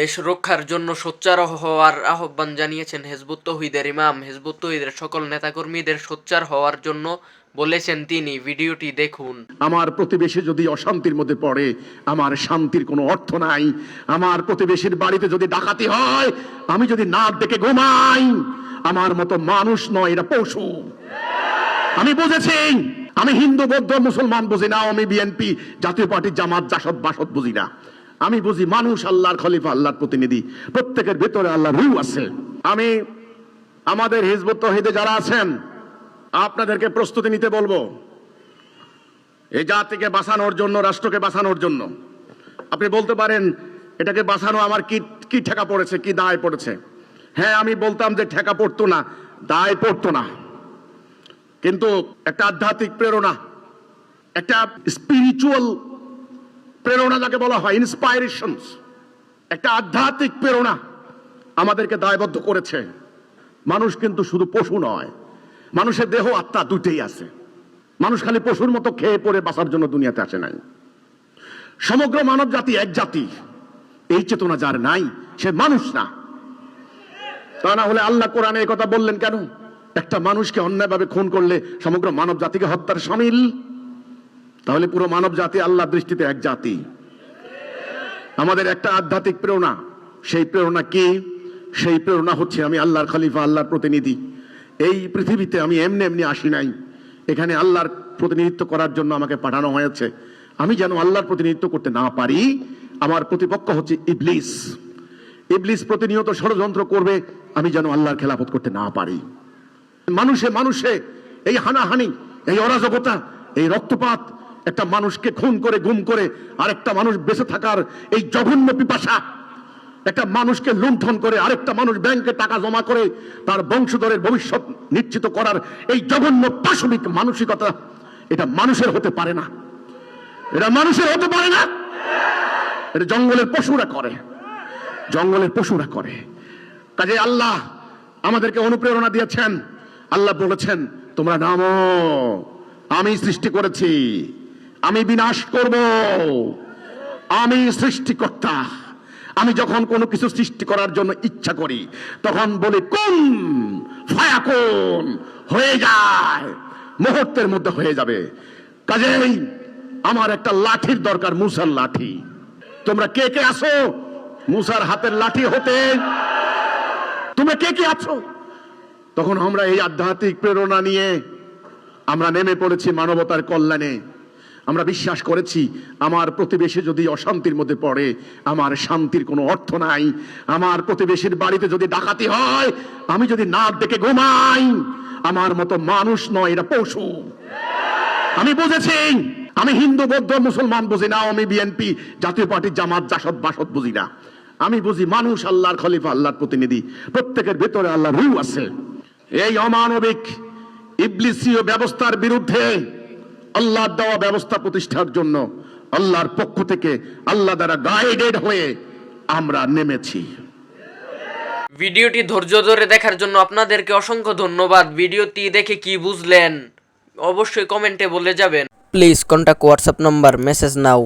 দেশ রক্ষার জন্য সোচ্চার হওয়ার আহ্বান জানিয়েছেন হেজবুত তহিদের ইমাম। হেজবুত তহিদের সকল নেতাকর্মীদের সোচ্চার হওয়ার জন্য বলেছেন তিনি। ভিডিওটি দেখুন। আমার প্রতিবেশী যদি অশান্তির মধ্যে পড়ে, আমার শান্তির কোনো অর্থ নাই। আমার প্রতিবেশীর বাড়িতে যদি ডাকাতি হয়, আমি যদি নাক ডেকে ঘুমাই, আমার মতো মানুষ নয় এরা পশু। আমি বুঝেছি, আমি হিন্দু, বৌদ্ধ, মুসলমান বুঝি না, আমি বিএনপি, জাতীয় পার্টির জামাত, জাসদ, বাসদ বুঝি না। আমি বুঝি মানুষ আল্লাহর খলিফা, আল্লাহর প্রতিনিধি। প্রত্যেকের ভেতরে আল্লাহর রু আছে। আমি, আমাদের হিজবুত তহিদে যারা আছেন, আপনাদেরকে প্রস্তুতি নিতে বলব। এই জাতিকে বাঁচানোর জন্য, রাষ্ট্রকে বাঁচানোর জন্য। আপনি বলতে পারেন, এটাকে বাঁচানো আমার কি কি ঠেকা পড়েছে, কি দায় পড়েছে? হ্যাঁ আমি বলতাম যে ঠেকা পড়তো না, দায় পড়তো না। কিন্তু একটা আধ্যাত্মিক প্রেরণা, একটা স্পিরিচুয়াল প্রেরণা যাকে বলা হয় ইন্সপাইরেশন একটা আধ্যাত্মিক প্রেরণা আমাদেরকে দায়বদ্ধ করেছে। মানুষ কিন্তু শুধু পশু নয়, মানুষের দেহ আত্মা দুটেই আছে। মানুষ খালি পশুর মতো খেয়ে পড়ে বাঁচার জন্য দুনিয়াতে আসে নাই। সমগ্র মানব জাতি এক জাতি। এই চেতনা যার নাই, সে মানুষ না। তা না হলে আল্লাহ কোরআনে এই কথা বললেন কেন? একটা মানুষকে অন্যায়ভাবে খুন করলে সমগ্র মানব জাতিকে হত্যার সামিল। তাহলে পুরো মানব জাতি আল্লাহ দৃষ্টিতে এক জাতি। আমাদের একটা আধ্যাত্মিক প্রেরণা, সেই প্রেরণা কি? সেই প্রেরণা হচ্ছে আমি আল্লাহর খলিফা, আল্লাহর প্রতিনিধি। এই পৃথিবীতে আমি এমনি এমনি আসি নাই। এখানে আল্লাহর প্রতিনিধিত্ব করার জন্য আমাকে পাঠানো হয়েছে। আমি যেন আল্লাহর প্রতিনিধিত্ব করতে না পারি, আমার প্রতিপক্ষ হচ্ছে ইবলিস। ইবলিস প্রতিনিয়ত ষড়যন্ত্র করবে, আমি যেন আল্লাহর খেলাফত করতে না পারি। মানুষে মানুষে, এই হানাহানি, এই অরাজকতা, এই রক্তপাত একটা মানুষকে খুন করে, গুম করে, আরেকটা মানুষ বেঁচে থাকার এই জঘন্য পিপাসা। একটা মানুষকে লুণ্ঠন করে, আরেকটা মানুষ ব্যাংকে টাকা জমা করে, তার বংশধরের ভবিষ্যৎ নিশ্চিত করার এই জঘন্য পাশবিক মানসিকতা, এটা মানুষের হতে পারে না। এটা মানুষের হতে পারে না। এটা জঙ্গলের পশুরা করে। জঙ্গলের পশুরা করে। কাজে আল্লাহ আমাদেরকে অনুপ্রেরণা দিয়েছেন। আল্লাহ বলেছেন, তোমরা নামো, আমি সৃষ্টি করেছি। আমি বিনাশ করব। আমি সৃষ্টিকর্তা। আমি যখন কোনো কিছু সৃষ্টি করার জন্য ইচ্ছা করি, তখন বলি, কোন ফায়াকুন হয়ে যায়। মুহূর্তের মধ্যে হয়ে যাবে। কাজেই আমার একটা লাঠির দরকার, মুসার লাঠি। তোমরা কে কে আসো মুসার হাতের লাঠি হতে। তোমরা কে কে আছো? তখন আমরা এই আধ্যাত্মিক প্রেরণা নিয়ে আমরা নেমে পড়েছি মানবতার কল্যাণে। আমরা বিশ্বাস করেছি, আমার প্রতিবেশী যদি অশান্তির মধ্যে পড়ে, আমার শান্তির কোনো অর্থ নাই। আমার প্রতিবেশীর বাড়িতে যদি ডাকাতি হয়, আমি যদি নাক ডেকে ঘুমাই, আমার মতো মানুষ নয় এটা পশু। আমি বুঝেছি, আমি হিন্দু, বৌদ্ধ, মুসলমান বুঝি না, আমি বিএনপি, জাতীয় পার্টি, জামাত, জাসদ, বাসদ বুঝি না। আমি বুঝি মানুষ আল্লাহর খলিফা, আল্লাহর প্রতিনিধি, প্রত্যেকের ভেতরে আল্লাহ রু আছে। এই অমানবিক, ইবলিসীয় ব্যবস্থার বিরুদ্ধে আল্লাহর দেওয়া ব্যবস্থা প্রতিষ্ঠার জন্য আল্লাহর পক্ষ থেকে আল্লাহ দ্বারা গাইডেড হয়ে আমরা নেমেছি। ভিডিওটি ধৈর্য ধরে দেখার জন্য আপনাদেরকে অসংখ্য ধন্যবাদ। ভিডিওটি দেখে কি বুঝলেন? অবশ্যই কমেন্টে বলে যাবেন। Please contact WhatsApp number message now